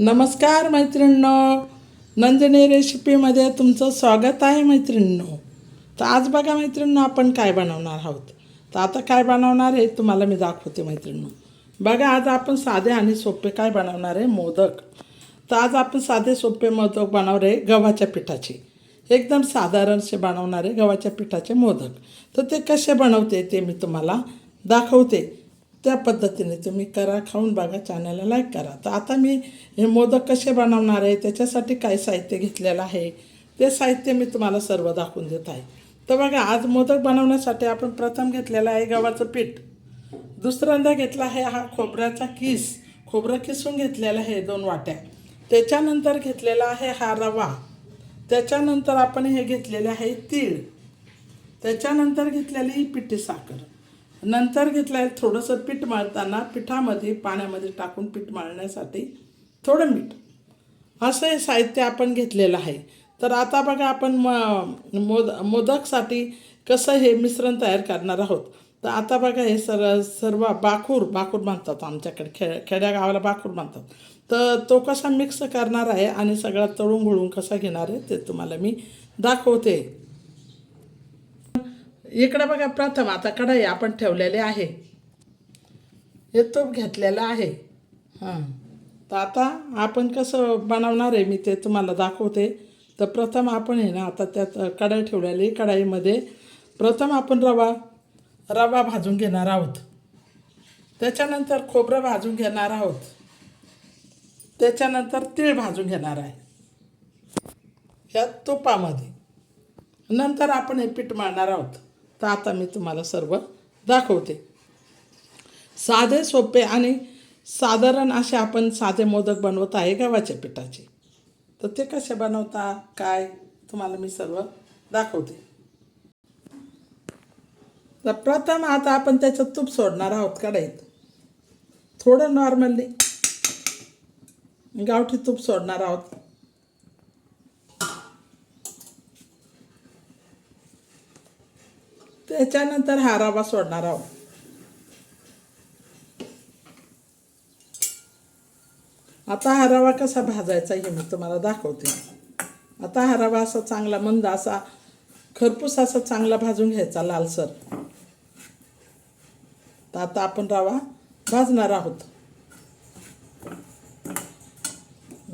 नमस्कार मैत्रिणींनो. नंदिनी रेसिपीमध्ये तुमचं स्वागत आहे मैत्रिणींनो. तर आज बघा मैत्रिणींनो आपण काय बनवणार आहोत? तर आता काय बनवणार आहे तुम्हाला मी दाखवते मैत्रिणींनो. बघा आज आपण साधे आणि सोपे काय बनवणार आहे? मोदक. तर आज आपण साधे सोपे मोदक बनवणार आहे गव्हाच्या पिठाचे. एकदम साधारणसे बनवणारे गव्हाच्या पिठाचे मोदक. तर ते कसे बनवते ते मी तुम्हाला दाखवते. त्या पद्धतीने तुम्ही करा खाऊन बघा चॅनलला लाईक करा. तर आता मी हे मोदक कसे बनवणार आहे त्याच्यासाठी काय साहित्य घेतलेलं आहे ते साहित्य मी तुम्हाला सर्व दाखवून देत आहे. तर बघा आज मोदक बनवण्यासाठी आपण प्रथम घेतलेलं आहे गव्हाचं पीठ. दुसऱ्यांदा घेतला आहे हा खोबऱ्याचा किस. खोबरं किसून घेतलेलं आहे दोन वाट्या. त्याच्यानंतर घेतलेला आहे हा रवा. त्याच्यानंतर आपण हे घेतलेले आहे तीळ. त्याच्यानंतर घेतलेली ही पिठी साखर. नंतर घेतलं आहे थोडंसं पीठ मळताना पिठामध्ये पाण्यामध्ये टाकून पीठ मळण्यासाठी थोडं मीठ. असं हे साहित्य आपण घेतलेलं आहे. तर आता बघा आपण म मोद मोदकसाठी कसं हे मिश्रण तयार करणार आहोत. तर आता बघा हे सर सर्व बाकूर बाकूर म्हणतात आमच्याकडे खे खेड्या गावाला बाकूर म्हणतात. तर तो कसा मिक्स करणार आहे आणि सगळा तळून घोळून कसा घेणार आहे ते तुम्हाला मी दाखवते. इकडे बघा प्रथम आता कढई आपण ठेवलेले आहे. हे तूप घेतलेलं आहे. हां. तर आता आपण कसं बनवणार आहे मी ते तुम्हाला दाखवते. तर प्रथम आपण आहे ना आता त्यात कढई ठेवलेली कढाईमध्ये. प्रथम आपण रवा रवा भाजून घेणार आहोत. त्याच्यानंतर खोबरं भाजून घेणार आहोत. त्याच्यानंतर तीळ भाजून घेणार आहे. या तुपामध्ये. नंतर आपण हे पीठ मारणार आहोत. तर आता मी तुम्हाला सर्व दाखवते. साधे सोपे आणि साधारण असे आपण साधे मोदक बनवत आहे गव्हाच्या पिठाचे. तर ते कसे बनवता काय तुम्हाला मी सर्व दाखवते. तर प्रथम आता आपण त्याच्यात तूप सोडणार आहोत कढईत. थोडं नॉर्मली गावठी तूप सोडणार आहोत. त्याच्यानंतर हा रवा सोडणार आहोत. आता हा रवा कसा भाजायचा हे मी तुम्हाला दाखवते. आता हा रवा असा चांगला मंद असा खरपूस असा चांगला भाजून घ्यायचा लालसर. तर आता आपण रवा भाजणार आहोत.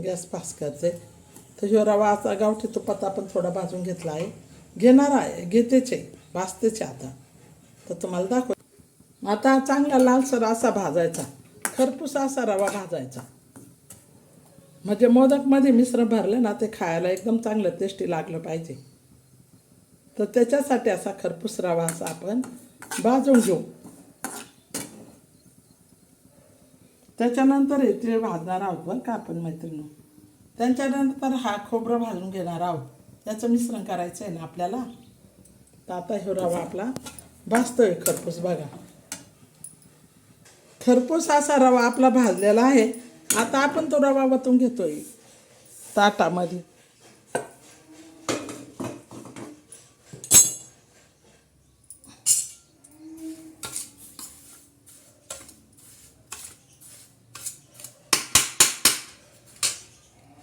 गॅस पास करते. तर ह्यो रवा आता गावठी तुपात आपण थोडा भाजून घेतला आहे. घेणार आहे घेतेच आहे. भाजतेच आहे आता. तर तुम्हाला दाखव आता चांगला लालसर असा भाजायचा. खरपूस असा रवा भाजायचा. म्हणजे मोदकमध्ये मिश्रण भरलं ना ते खायला एकदम चांगलं टेस्टी लागलं पाहिजे. तर त्याच्यासाठी असा खरपूस रवा असा आपण भाजून घेऊ. त्याच्यानंतर हे भाजणार आहोत बरं का आपण मैत्रिणी. त्यांच्यानंतर हा खोबरं भाजून घेणार आहोत. त्याचं मिश्रण करायचं आहे ना आपल्याला? तर आता हे रवा आपला भाजतोय खरपूस बघा. खरपूस असा रवा आपला भाजलेला आहे. आता आपण तो रवा वतून घेतोय ताटामध्ये.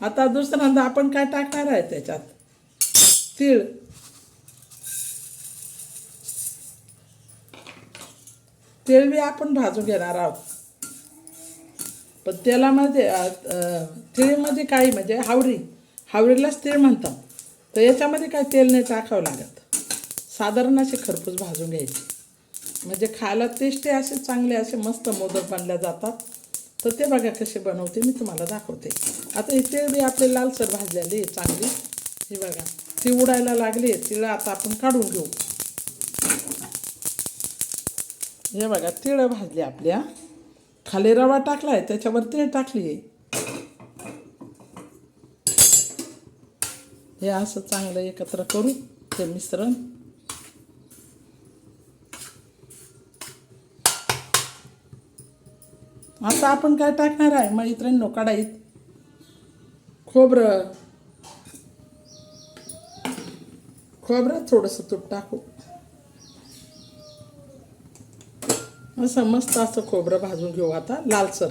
आता दुसऱ्यांदा आपण काय टाकणार आहे त्याच्यात? तीळ. तेलबी आपण भाजून घेणार आहोत. पण तेलामध्ये अ, तिळीमध्ये काही म्हणजे हावरी हावरीलाच तीळ म्हणतात. तर याच्यामध्ये काय तेल नाही टाकावं लागत. साधारण असे खरपूस भाजून घ्यायचे. म्हणजे खायला टेस्टी असे चांगले असे मस्त मोदक बनल्या जातात. तर ते बघा कसे बनवते मी तुम्हाला दाखवते. आता ही तेल बी आपले लालसर भाजलेली आहे चांगली. हे बघा ती उडायला लागली आहे तिला आता आपण काढून घेऊ. हे बघा तिळं भाजली आपल्या. खाली रवा टाकला आहे त्याच्यावर तीळ टाकली. आहे हे असं चांगलं एकत्र करू ते मिश्रण. आता आपण काय टाकणार आहे मैत्रिणींनो कढाईत? खोबरं. खोबरं थोडंसं तूप टाकू. असं मस्त असं खोबरं भाजून घेऊ आता लालसर.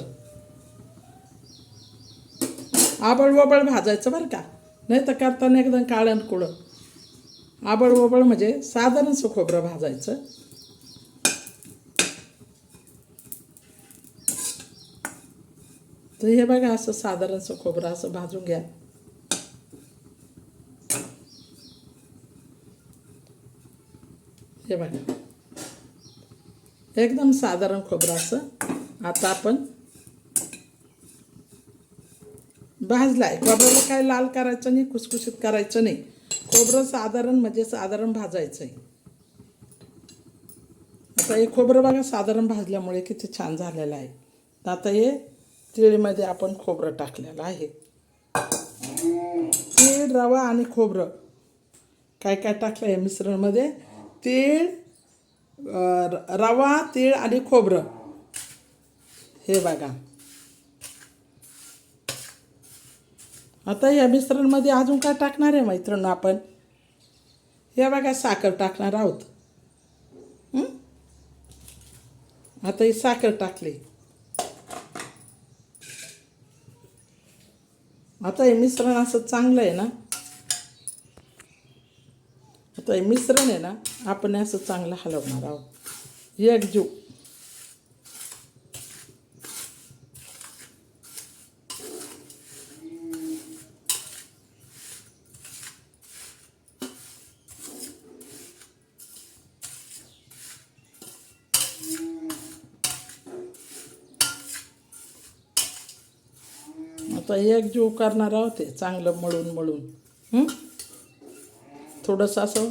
आबळ वबळ भाजायचं बरं का? नाही तर करताना एकदम काळण कुळं. आबळ वबळ म्हणजे साधारणसं खोबरं भाजायचं. तर हे बघा असं साधारणसं खोबरं असं भाजून घ्या. हे बघा. एकदम साधारण खोबरं असं. आता आपण भाजलाय. खोबऱ्याला काय लाल करायचं नाही खुसखुशीत करायचं नाही. खोबरं साधारण म्हणजे साधारण भाजायचं आहे आता हे खोबरं बघा साधारण भाजल्यामुळे किती छान झालेलं आहे. आता हे तिळीमध्ये आपण खोबरं टाकलेलं आहे. तीळ रवा आणि खोबरं. काय काय टाकलं आहे मिश्रणमध्ये? तीळ रवा तीळ आणि खोबरं. हे बघा. आता या मिश्रणमध्ये अजून काय टाकणार आहे मैत्रिणी आपण? हे बघा साखर टाकणार आहोत. आता ही साखर टाकली. आता हे मिश्रण असं चांगलं आहे ना? तर मिश्रण आहे ना आपण असं चांगलं हलवणार आहोत. एकजू आता एकजीव करणार आहोत ते चांगलं मळून मळून. हं? थोडंसं असं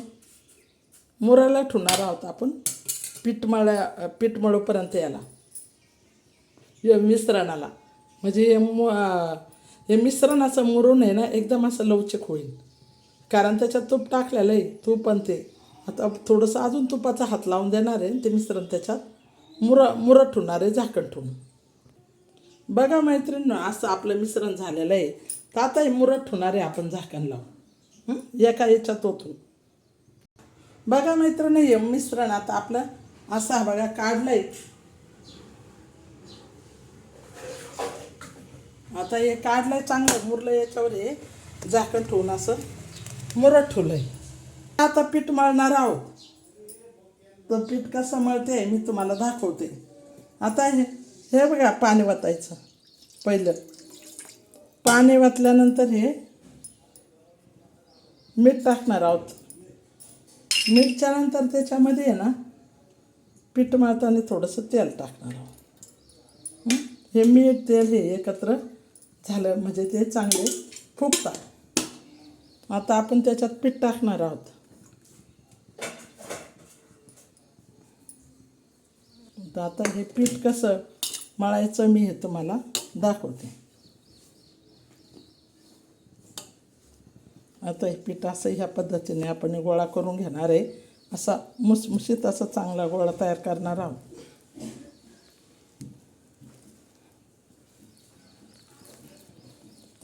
मुराला ठेवणार आहोत आपण. पीठ मळ्या पीठ मळूपर्यंत याला. या मिश्रणाला. म्हणजे हे मु हे मिश्रण असं मुरून आहे ना एकदम असं लवचिक होईल. कारण त्याच्यात तूप टाकलेलं आहे तूप आणि ते. आता थोडंसं अजून तुपाचा हात लावून देणार आहे ते मिश्रण त्याच्यात मुर मुरत ठेवणार आहे झाकण ठेवून. बघा मैत्रिणी असं आपलं मिश्रण झालेलं आहे. तर आता हे मुरत ठेवणार आहे आपण झाकण लावून. एका याच्यात ओतून बघा मित्रांनो हे मिश्रण आता आपलं असा बघा काढलंय. आता हे काढलंय चांगलं मुरलं याच्यावर हे झाकण ठेवून असं मुरत ठेवलंय. आता पीठ मळणार आहोत. तर पीठ कसं मळते मी तुम्हाला दाखवते. आता हे हे बघा पाणी वतायचं. पहिलं. पाणी वतल्यानंतर हे मीठ टाकणार आहोत. मीठच्या नंतर त्याच्यामध्ये आहे ना पीठ मारताना थोडंसं तेल टाकणार आहोत. हे मीठ तेल हे एकत्र झालं म्हणजे ते चांगले फुगतात. आता आपण त्याच्यात पीठ टाकणार आहोत. आता हे पीठ कसं मळायचं मी हे तुम्हाला दाखवते. आता हे पीठ असं ह्या पद्धतीने आपण गोळा करून घेणार आहे. असा मुसमुशीत असा चांगला गोळा तयार करणार आहोत.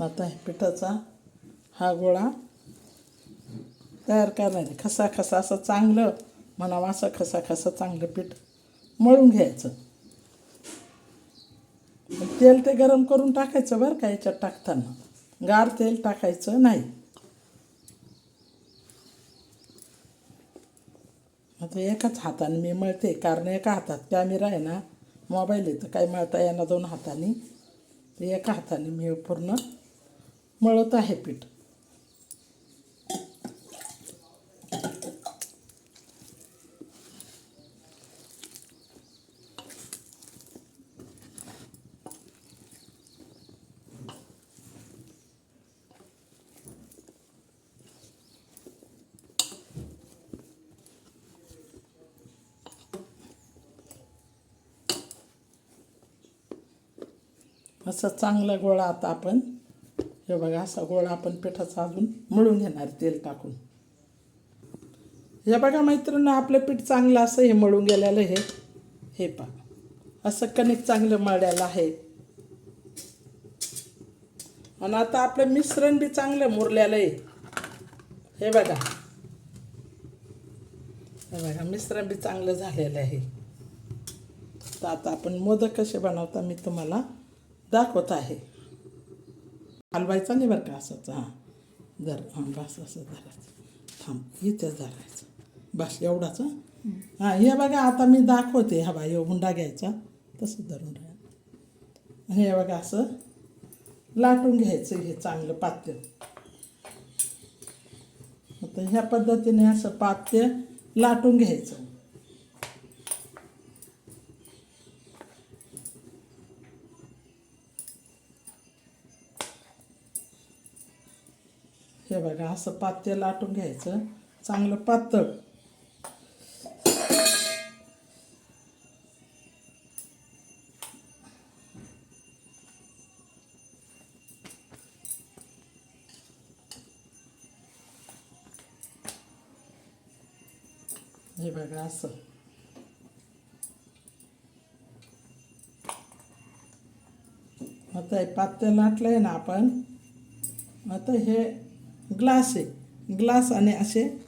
आता हे पिठाचा हा गोळा तयार करणार खसा खसा असं चांगलं म्हणावं असं खसा खसा चांगलं पीठ मळून घ्यायचं. तेल ते गरम करून टाकायचं बरं का याच्यात टाकताना. गार तेल टाकायचं नाही. आता एकाच हाताने मी मळते. कारण एका हातात कॅमेरा आहे ना मोबाईल येतं काही मळता येणार दोन हाताने. तर एका हाताने मी पूर्ण मळत आहे पीठ. असा चांगला गोळा आता आपण हे बघा असा गोळा आपण पिठाचा अजून मळून घेणार तेल टाकून. हे बघा मैत्रिणी आपलं पीठ चांगलं असं हे मळून गेलेलं हे हे पा असं कणिक चांगलं मळलेलं आहे. आणि आता आपलं मिश्रण बी चांगलं मुरलेलं आहे. हे बघा. हे बघा मिश्रण बी चांगलं झालेलं आहे. तर आता आपण मोदक कसे बनवता मी तुम्हाला दाखवत आहे. हलवायचा नाही बरं का असंच हां. धर हां बस असं धरायचं थांब इथेच धरायचं बस एवढाच हं? हां बघा आता मी दाखवते हा बा हे हुंडा घ्यायचा. तसं धरून राहा. हे बघा असं. लाटून घ्यायचं हे चांगलं पात्य. आता ह्या पद्धतीने असं पात्य लाटून घ्यायचं. असं पात्य लाटून घ्यायचं. चांगलं पातळ. हे बघा असं. आता हे पात्य लाटलं आहे ना आपण आता हे ग्लास आहे. ग्लास आणि असे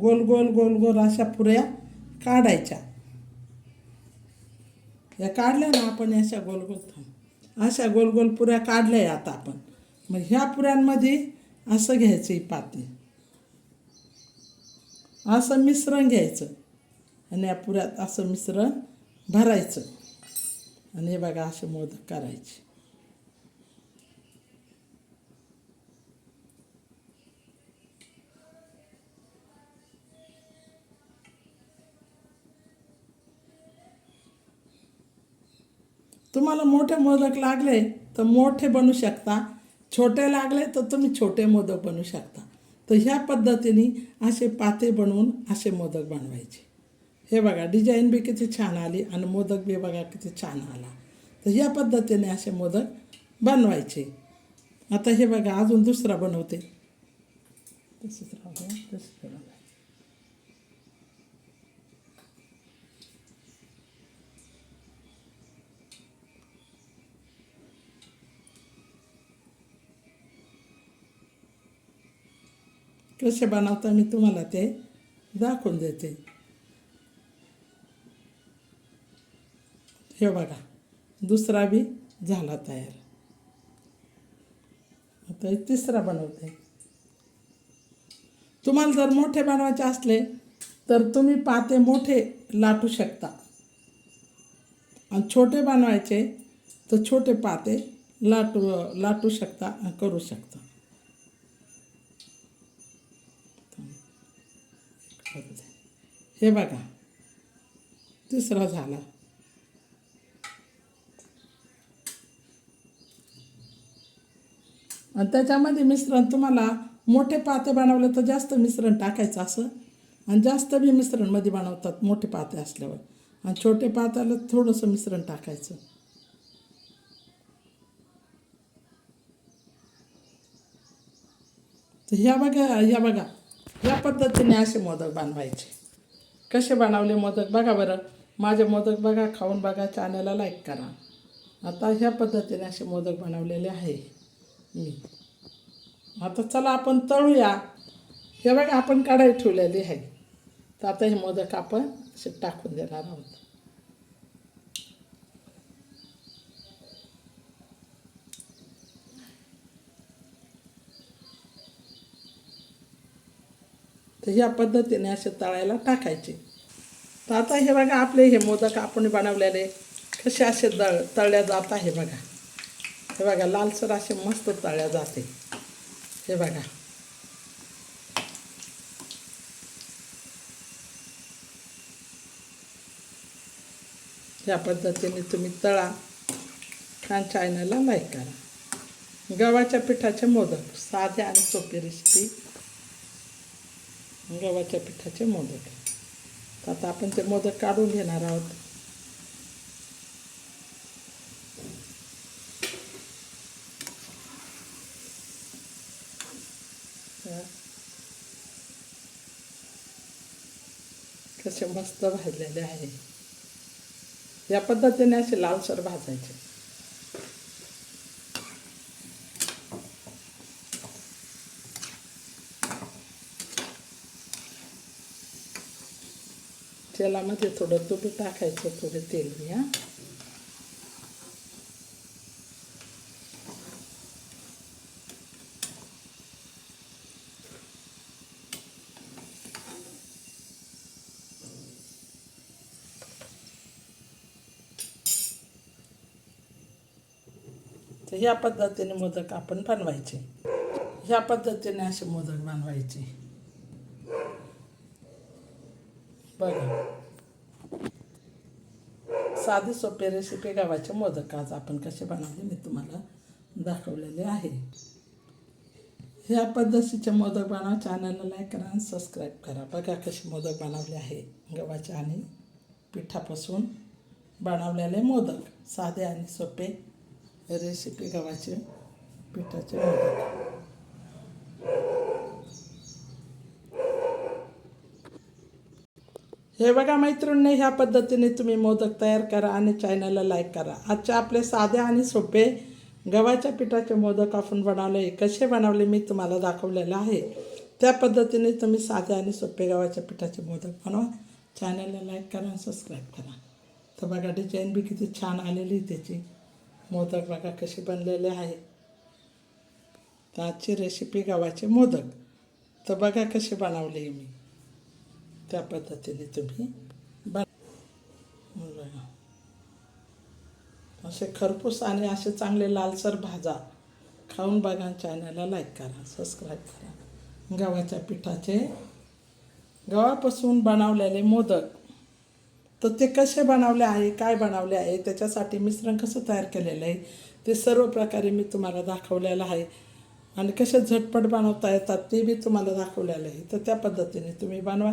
गोल गोल गोल गोल अशा पुऱ्या काढायच्या. या काढल्या ना आपण अशा गोल गोल थांब. अशा गोल गोल पुऱ्या काढल्या आहे आता आपण. मग ह्या पुऱ्यांमध्ये असं घ्यायचं ही पाती. असं मिश्रण घ्यायचं. आणि या पुऱ्यात असं मिश्रण भरायचं. आणि हे बघा असे मोदक करायचे. तुम्हाला मोठे मोदक लागले तर मोठे बनवू शकता. छोटे लागले तर तुम्ही छोटे मोदक बनवू शकता. तर ह्या पद्धतीने असे पाते बनवून असे मोदक बनवायचे. हे बघा डिझाईन बी किती छान आली आणि मोदक बी बघा किती छान आला. तर ह्या पद्धतीने असे मोदक बनवायचे. आता हे बघा अजून दुसरा बनवते. तसंच राहू तसंच कसे बनवता मी तुम्हाला ते दाखवून देते. हे बघा दुसरा बी झाला तयार. आता तिसरा बनवते. तुम्हाला जर मोठे बनवायचे असले तर तुम्ही पाते मोठे लाटू शकता. आणि छोटे बनवायचे तर छोटे पाते लाटू लाटू शकता करू शकता. हे बघा. तिसरा झाला. आणि त्याच्यामध्ये मिश्रण तुम्हाला मोठे पाते बनवले तर जास्त मिश्रण टाकायचं असं. आणि जास्त बी मिश्रणमध्ये बनवतात मोठे पाते असल्यावर. आणि छोटे पात्याला थोडंसं मिश्रण टाकायचं. तर ह्या बघा ह्या बघा. या पद्धतीने असे मोदक बनवायचे. कसे बनवले मोदक बघा बरं. माझे मोदक बघा खाऊन बघा चॅनलला लाईक करा. आता ह्या पद्धतीने असे मोदक बनवलेले आहे मी. आता चला आपण तळूया. हे बघा आपण कढाई ठेवलेली आहे. तर आता हे मोदक आपण असे टाकून देणार आहोत. तर ह्या पद्धतीने असे तळायला टाकायचे. तर आता हे बघा आपले हे मोदक आपण बनवलेले कसे असे दळ तळल्या जात आहे बघा. हे बघा लालसर असे मस्त तळल्या जाते. हे बघा. या पद्धतीने तुम्ही तळा. छान चॅनलला लाईक करा. गव्हाच्या पिठाचे मोदक साधे आणि सोपी रेसिपी गव्हाच्या पिठाचे मोदक. तर आता आपण ते मोदक काढून घेणार आहोत. कसे मस्त भाजलेले आहे. या पद्धतीने असे लालसर भाजायचे. तेलामध्ये म्हणजे थोडं तूप टाकायचं थोडं तेल घ्या. तर ह्या पद्धतीने मोदक आपण बनवायचे. ह्या पद्धतीने असे मोदक बनवायचे. बघा. साधी सोपी रेसिपी गव्हाचे मोदक आज आपण कसे बनवले मी तुम्हाला दाखवलेले आहे. ह्या पद्धतीचे मोदक बनवा चॅनलला लाईक करा आणि सबस्क्राईब करा. बघा कसे मोदक बनवले आहे गव्हाचे आणि पिठापासून बनवलेले मोदक. साधे आणि सोपे रेसिपी गव्हाचे पिठाचे मोदक. हे बघा मैत्रिणी ह्या पद्धतीने तुम्ही मोदक तयार करा आणि चॅनलला लाईक करा. आजचे आपले साधे आणि सोपे गव्हाच्या पिठाचे मोदक आपण बनवले कसे बनवले मी तुम्हाला दाखवलेलं आहे. त्या पद्धतीने तुम्ही साधे आणि सोपे गव्हाच्या पिठाचे मोदक बनवा. चॅनलला लाईक करा आणि सबस्क्राईब करा. तर बघा डिझाईन बी किती छान आलेली आहे त्याची. मोदक बघा कसे बनलेले आहे. तर आजची रेसिपी गव्हाचे मोदक. तर बघा कसे बनवले मी. त्या पद्धतीने तुम्ही बन बघा. असे खरपूस आणि असे चांगले लालसर भाजा खाऊन बघा चॅनलला लाईक करा सबस्क्राईब करा. गव्हाच्या पिठाचे गव्हापासून बनवलेले मोदक. तर ते कसे बनवले आहे काय बनवले आहे त्याच्यासाठी मिश्रण कसं तयार केलेलं आहे ते सर्व प्रकारे मी तुम्हाला दाखवलेलं आहे. आणि कसे झटपट बनवता येतात ते बी तुम्हाला दाखवलेलं आहे. तर त्या पद्धतीने तुम्ही बनवा.